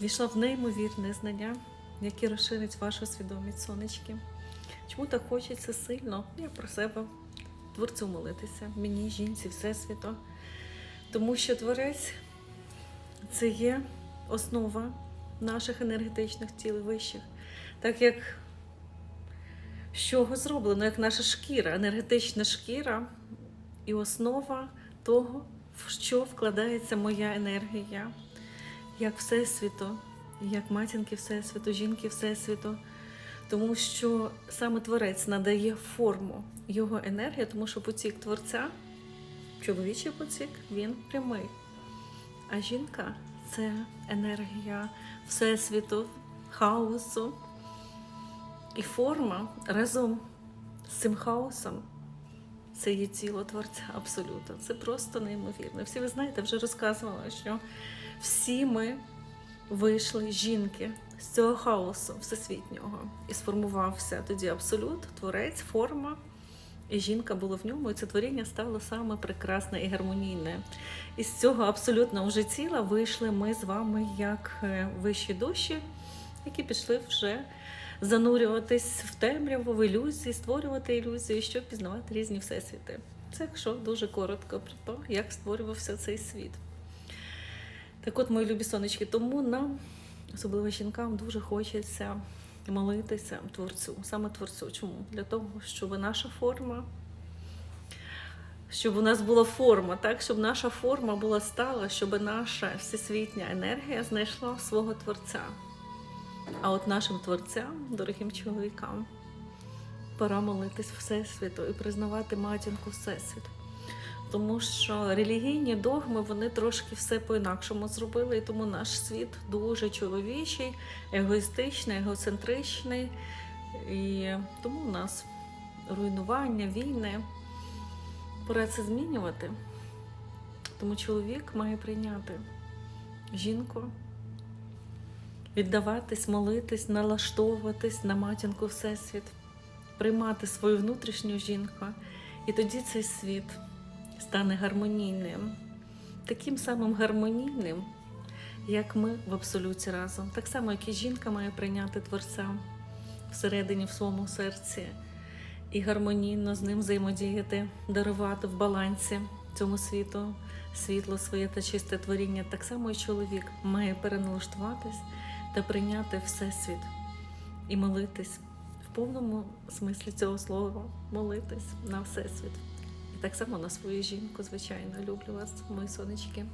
війшла в неймовірне знання, яке розширить вашу свідомість сонечки. Чому так хочеться сильно? Я про себе творцю молитися, мені, жінці, всесвіту. Тому що творець це є основа наших енергетичних тіл вищих. Так як з чого зроблено, як наша шкіра, енергетична шкіра і основа того, в що вкладається моя енергія, як Всесвіту, як матінки Всесвіту, жінки Всесвіту. Тому що саме Творець надає форму його енергії, тому що потік Творця, чоловічий потік, він прямий. А жінка це енергія Всесвіту, хаосу. І форма разом з цим хаосом це є тіло Творця абсолютно. Це просто неймовірно. Всі ви знаєте, вже розказувала, що всі ми вийшли жінки з цього хаосу всесвітнього. І сформувався тоді абсолют, творець, форма. І жінка була в ньому, і це творіння стало саме прекрасне і гармонійне. І з цього абсолютно вже тіла вийшли ми з вами як е, вищі душі, які пішли вже занурюватись в темряву, в ілюзії, створювати ілюзії, щоб пізнавати різні всесвіти. Це якщо дуже коротко про те, як створювався цей світ. Так от, мої любі сонечки, тому нам, особливо жінкам, дуже хочеться молитися творцю, саме творцю. Чому? Для того, щоб наша форма, щоб у нас була форма, так? щоб наша форма була стала, щоб наша всесвітня енергія знайшла свого творця. А от нашим творцям, дорогим чоловікам, пора молитись Всесвіту і признавати матінку Всесвіту. Тому що релігійні догми вони трошки все по-інакшому зробили, і тому наш світ дуже чоловічий, егоїстичний, егоцентричний. І тому у нас руйнування, війни. Пора це змінювати. Тому чоловік має прийняти жінку, віддаватись, молитись, налаштовуватись на матінку Всесвіт, приймати свою внутрішню жінку. І тоді цей світ стане гармонійним, таким самим гармонійним, як ми в абсолюті разом. Так само, як і жінка має прийняти Творця всередині в своєму серці і гармонійно з ним взаємодіяти, дарувати в балансі цьому світу світло своє та чисте творіння. Так само і чоловік має переналаштуватись та прийняти Всесвіт і молитись в повному смислі цього слова, молитись на Всесвіт. І так само на свою жінку, звичайно, люблю вас, мої сонечки.